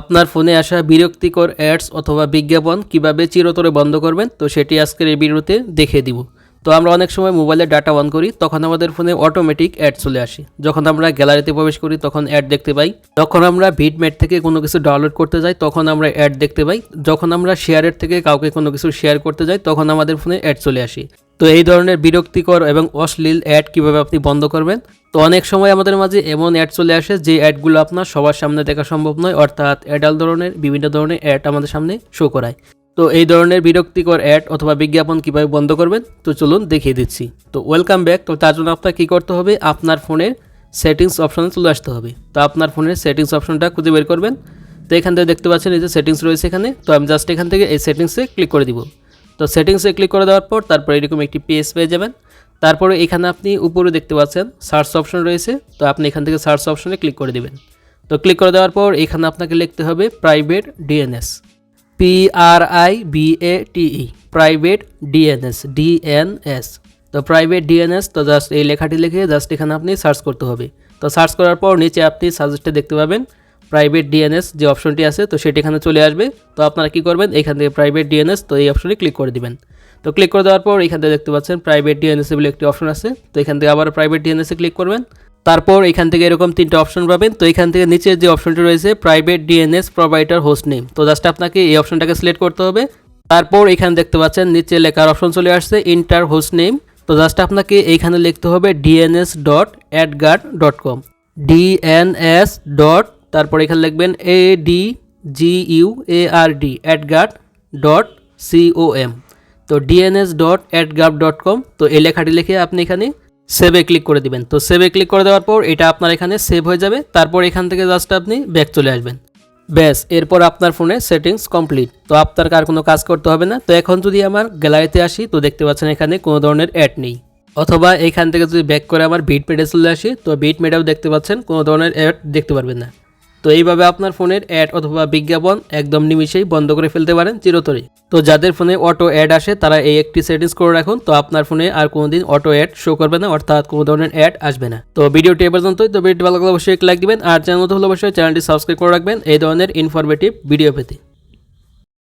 আপনার ফোনে আসা বিরক্তিকর অ্যাডস অথবা বিজ্ঞাপন কীভাবে চিরতরে বন্ধ করবেন, তো সেটি আজকের এই ভিডিওতে দেখিয়ে দিব। তো আমরা অনেক সময় মোবাইলে ডাটা অন করি, তখন আমাদের ফোনে অটোমেটিক অ্যাড চলে আসে। যখন আমরা গ্যালারিতে প্রবেশ করি, তখন অ্যাড দেখতে পাই। যখন আমরা ভিডমেট থেকে কোনো কিছু ডাউনলোড করতে যাই, তখন আমরা অ্যাড দেখতে পাই। যখন আমরা শেয়ারের থেকে কাউকে কোনো কিছু শেয়ার করতে যাই, তখন আমাদের ফোনে অ্যাড চলে আসে। তো এই ধরনের বিরক্তিকর এবং অশ্লীল অ্যাড কীভাবে আপনি বন্ধ করবেন তো অনেক সময় আমাদের মাঝে এমন অ্যাড চলে আসে যে অ্যাডগুলো আপনার সবার সামনে দেখা সম্ভব নয়, অর্থাৎ অ্যাডাল ধরনের, বিভিন্ন ধরনের অ্যাড আমাদের সামনে শো করায়। তো এই ধরনের বিরক্তিকর অ্যাড অথবা বিজ্ঞাপন কীভাবে বন্ধ করবেন? তো চলুন দেখিয়ে দিচ্ছি। তো ওয়েলকাম ব্যাক তো তার জন্য আপনার কী করতে হবে? আপনার ফোনের সেটিংস অপশনে চলে আসতে হবে। তো আপনার ফোনের সেটিংস অপশনটা খুঁজে বের করবেন। তো এখান থেকে দেখতে পাচ্ছেন এই যে সেটিংস রয়েছে এখানে। তো আমি জাস্ট এখান থেকে এই সেটিংসে ক্লিক করে দিব। তো সেটিংসে ক্লিক করে দেওয়ার পর তারপর এরকম একটি পেজ পেয়ে যাবেন। তারপরে এখানে আপনি উপরে দেখতে পাচ্ছেন সার্চ অপশন রয়েছে, তো আপনি এখান থেকে সার্চ অপশনে ক্লিক করে দিবেন। তো ক্লিক করে দেওয়ার পর এখানে আপনাকে লিখতে হবে private DNS P R I V A T E private DNS DNS তো প্রাইভেট ডিএনএস তো জাস্ট এই লেখাটি লিখে জাস্ট এখানে আপনি সার্চ করতে হবে। তো সার্চ করার পর নিচে আপনি সাজেস্টে দেখতে পাবেন প্রাইভেট ডিএনএস যে অপশনটি আছে, তো সেটি এখানে চলে আসবে। তো আপনারা কি করবেন? এখান থেকে প্রাইভেট ডিএনএস তো এই অপশনে ক্লিক করে দিবেন। তো ক্লিক করে দেওয়ার পর এখান থেকে দেখতে পাচ্ছেন প্রাইভেট ডিএনএস বলে একটি অপশন আছে। তো এখান থেকে আবার প্রাইভেট ডিএনএসে ক্লিক করবেন। তারপর এখান থেকে এরকম তিনটা অপশন পাবেন। তো এখান থেকে নিচের যে অপশনটি রয়েছে private DNS provider host name তো জাস্ট আপনাকে এই অপশনটাকে সিলেক্ট করতে হবে। তারপর এখানে দেখতে পাচ্ছেন নিচে লেখার অপশন চলে আসছে ইন্টার হোস্ট নেম তো জাস্ট আপনাকে এইখানে লিখতে হবে DNS dot adguard dot com DNS dot তারপর এখানে লিখবেন A D G U A R D adguard dot C O M তো DNS dot adguard dot com তো এই লেখাটি লিখে আপনি এখানে সেভে ক্লিক করে দিবেন। তো সেভে ক্লিক করে দেওয়ার পর এটা আপনার এখানে সেভ হয়ে যাবে। তারপর এখান থেকে জাস্ট আপনি ব্যাক চলে আসবেন। ব্যাস, এরপর আপনার ফোনে সেটিংস কমপ্লিট তো আপনার কার কোনো কাজ করতে হবে না। তো এখন যদি আমার গ্যালারিতে আসি, তো দেখতে পাচ্ছেন এখানে কোনো ধরনের অ্যাড নেই। অথবা এখান থেকে যদি ব্যাক করে আমার বিট মেডে চলে আসি, তো বিট মেডেও দেখতে পাচ্ছেন কোনো ধরনের অ্যাড দেখতে পারবেন না। তো এইভাবে আপনার ফোনের অ্যাড অথবা বিজ্ঞাপন একদম নিমিশেই বন্ধ করে ফেলতে পারেন চিরতরে। তো যাদের ফোনে অটো অ্যাড আসে, তারা এই একটি সেটিংস করে রাখুন। তো আপনার ফোনে আর কোনোদিন অটো অ্যাড শো করবে না, অর্থাৎ কোনো ধরনের অ্যাড আসবে না। তো ভিডিওটি এ পর্যন্তই। তো ভিডিওটি ভালো লাগলে অবশ্যই লাইক দিবেন। আর চ্যানেল হলে অবশ্যই চ্যানেলটি সাবস্ক্রাইব করে রাখবেন। এই ধরনের ইনফরমেটিভ ভিডিও পেতে।